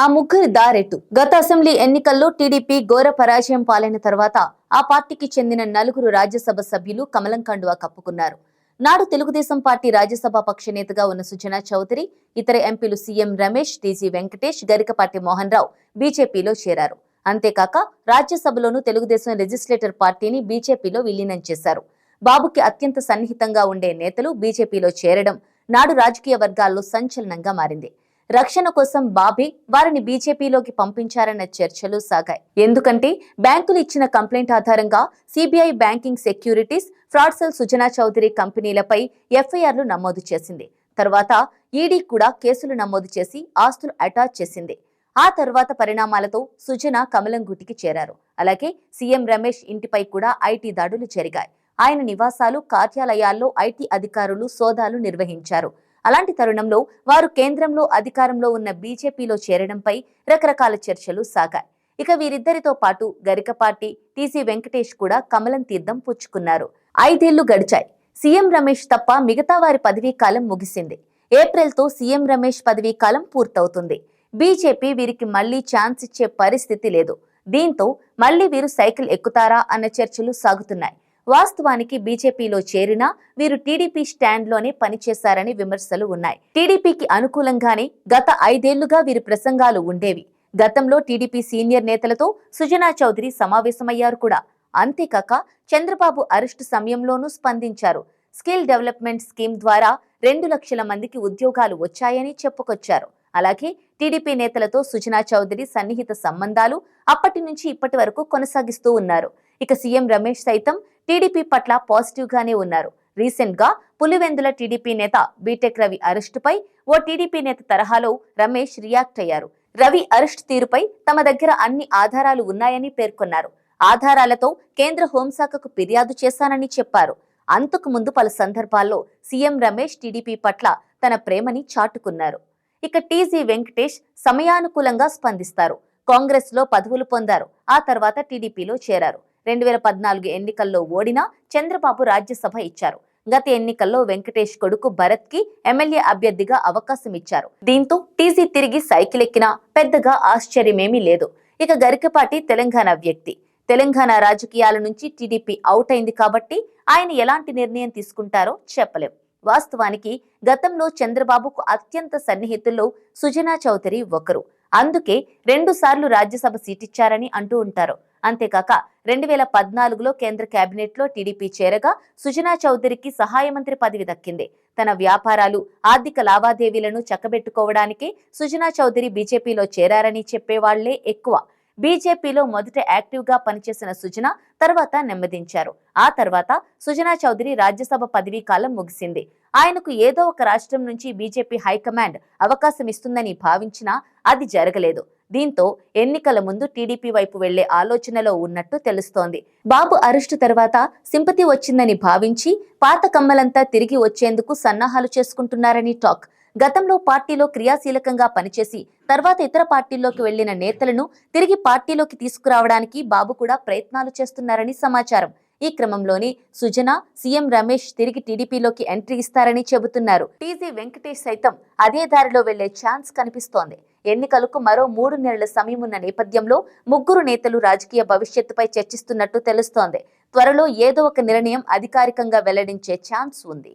ఆ ముగ్గురి దారెట్టు. గత అసెంబ్లీ ఎన్నికల్లో టీడీపీ ఘోర పరాజయం పాలైన తర్వాత ఆ పార్టీకి చెందిన నలుగురు రాజ్యసభ సభ్యులు కమలం కండువా కప్పుకున్నారు. నాడు తెలుగుదేశం పార్టీ రాజ్యసభ పక్ష నేతగా ఉన్న సుజనా చౌదరి ఇతర ఎంపీలు సీఎం రమేష్ డీజీ వెంకటేష్ గరికపాటి మోహన్ రావు బీజేపీలో చేరారు. అంతేకాక రాజ్యసభలోనూ తెలుగుదేశం లెజిస్లేటర్ పార్టీని బీజేపీలో విలీనం చేశారు. బాబుకి అత్యంత సన్నిహితంగా ఉండే నేతలు బీజేపీలో చేరడం నాడు రాజకీయ వర్గాల్లో సంచలనంగా మారింది. రక్షణ కోసం బాబీ వారిని బీజేపీలోకి పంపించారన్న చర్చలు సాగాయి. ఎందుకంటే బ్యాంకులు ఇచ్చిన కంప్లైంట్ ఆధారంగా CBI banking securities fraud cell Sujana Chowdary కంపెనీలపై ఎఫ్ఐఆర్లు నమోదు చేసింది. తర్వాత ఈడీ కూడా కేసులు నమోదు చేసి ఆస్తులు అటాచ్ చేసింది. ఆ తర్వాత పరిణామాలతో సుజన కమలం గుటికి చేరారు. అలాగే సీఎం రమేష్ ఇంటిపై కూడా ఐటీ దాడులు జరిగాయి. ఆయన నివాసాలు కార్యాలయాల్లో ఐటీ అధికారులు సోదాలు నిర్వహించారు. అలాంటి తరుణంలో వారు కేంద్రంలో అధికారంలో ఉన్న బీజేపీలో చేరడంపై రకరకాల చర్చలు సాగాయి. ఇక వీరిద్దరితో పాటు గరికపాటి టీసీ వెంకటేష్ కూడా కమలం తీర్థం పుచ్చుకున్నారు. ఐదేళ్ళు గడిచాయి. సీఎం రమేష్ తప్ప మిగతా వారి పదవీ కాలం ముగిసింది. ఏప్రిల్తో సీఎం రమేష్ పదవీ కాలం పూర్తవుతుంది. బీజేపీ వీరికి మళ్ళీ ఛాన్స్ ఇచ్చే పరిస్థితి లేదు. దీంతో మళ్ళీ వీరు సైకిల్ ఎక్కుతారా అన్న చర్చలు సాగుతున్నాయి. వాస్తవానికి బీజేపీలో చేరినా వీరు టీడీపీ స్టాండ్లోనే పనిచేశారని విమర్శలు ఉన్నాయి. టీడీపీకి అనుకూలంగానే గత ఐదేళ్ళుగా వీరి ప్రసంగాలు ఉండేవి. గతంలో టీడీపీ సీనియర్ నేతలతో సుజనా చౌదరి సమావేశమయ్యారు కూడా. అంతేకాక చంద్రబాబు అరెస్టు సమయంలోనూ స్పందించారు. స్కిల్ డెవలప్మెంట్ స్కీమ్ ద్వారా రెండు లక్షల మందికి ఉద్యోగాలు వచ్చాయని చెప్పుకొచ్చారు. అలాగే టీడీపీ నేతలతో సుజనా చౌదరి సన్నిహిత సంబంధాలు అప్పటి నుంచి ఇప్పటి వరకు కొనసాగిస్తూ ఉన్నారు. ఇక సీఎం రమేష్ సైతం టీడీపీ పట్ల పాజిటివ్ గానే ఉన్నారు. రీసెంట్గా పులివెందుల టీడీపీ నేత బీటెక్ రవి అరెస్టుపై ఓ టీడీపీ నేత తరహాలో రమేష్ రియాక్ట్ అయ్యారు. రవి అరెస్ట్ తీరుపై తమ దగ్గర అన్ని ఆధారాలు ఉన్నాయని పేర్కొన్నారు. ఆధారాలతో కేంద్ర హోంశాఖకు ఫిర్యాదు చేశానని చెప్పారు. అంతకు ముందు పలు సందర్భాల్లో సీఎం రమేష్ టీడీపీ పట్ల తన ప్రేమని చాటుకున్నారు. ఇక టీజీ వెంకటేష్ సమయానుకూలంగా స్పందిస్తారు. కాంగ్రెస్లో పదవులు పొందారు. ఆ తర్వాత టీడీపీలో చేరారు. రెండు వేల పద్నాలుగు ఎన్నికల్లో ఓడినా చంద్రబాబు రాజ్యసభ ఇచ్చారు. గత ఎన్నికల్లో వెంకటేష్ కొడుకు భరత్కి ఎమ్మెల్యే అభ్యర్థిగా అవకాశం ఇచ్చారు. దీంతో టీజీ తిరిగి సైకిల్ ఎక్కినా పెద్దగా ఆశ్చర్యమేమీ లేదు. ఇక గరికపాటి తెలంగాణ వ్యక్తి. తెలంగాణ రాజకీయాల నుంచి టీడీపీ అవుట్ అయింది కాబట్టి ఆయన ఎలాంటి నిర్ణయం తీసుకుంటారో చెప్పలేం. వాస్తవానికి గతంలో చంద్రబాబుకు అత్యంత సన్నిహితుల్లో సుజనా చౌదరి ఒకరు. అందుకే రెండు సార్లు రాజ్యసభ సీటిచ్చారని అంటూ ఉంటారు. అంతేకాక రెండు వేల పద్నాలుగులో కేంద్ర కేబినెట్లో టీడీపీ చేరగా సుజనా చౌదరికి సహాయ మంత్రి పదవి దక్కింది. తన వ్యాపారాలు ఆర్థిక లావాదేవీలను చక్కబెట్టుకోవడానికి సుజనా చౌదరి బీజేపీలో చేరారని చెప్పేవాళ్ళే ఎక్కువ. బీజేపీలో మొదట యాక్టివ్గా పనిచేసిన సుజన తర్వాత నెమ్మదించారు. ఆ తర్వాత సుజనా చౌదరి రాజ్యసభ పదవీ కాలం ముగిసింది. ఆయనకు ఏదో ఒక రాష్ట్రం నుంచి బీజేపీ హైకమాండ్ అవకాశం ఇస్తుందని భావించినా అది జరగలేదు. దీంతో ఎన్నికల ముందు టీడీపీ వైపు వెళ్ళే ఆలోచనలో ఉన్నట్టు తెలుస్తోంది. బాబు అరెస్టు తర్వాత సింపతి వచ్చిందని భావించి పాత కమ్మలంతా తిరిగి వచ్చేందుకు సన్నాహాలు చేసుకుంటున్నారని టాక్. గతంలో పార్టీలో క్రియాశీలకంగా పనిచేసి తర్వాత ఇతర పార్టీల్లోకి వెళ్ళిన నేతలను తిరిగి పార్టీలోకి తీసుకురావడానికి బాబు కూడా ప్రయత్నాలు చేస్తున్నారని సమాచారం. ఈ క్రమంలోనే సుజన సీఎం రమేష్ తిరిగి టీడీపీలోకి ఎంట్రీ ఇస్తారని చెబుతున్నారు. టీజీ వెంకటేష్ సైతం అదే దారిలో వెళ్ళే ఛాన్స్ కనిపిస్తోంది. ఎన్నికలకు మరో మూడు నెలల సమయం ఉన్న నేపథ్యంలో ముగ్గురు నేతలు రాజకీయ భవిష్యత్తుపై చర్చిస్తున్నట్టు తెలుస్తోంది. త్వరలో ఏదో ఒక నిర్ణయం అధికారికంగా వెల్లడించే ఛాన్స్ ఉంది.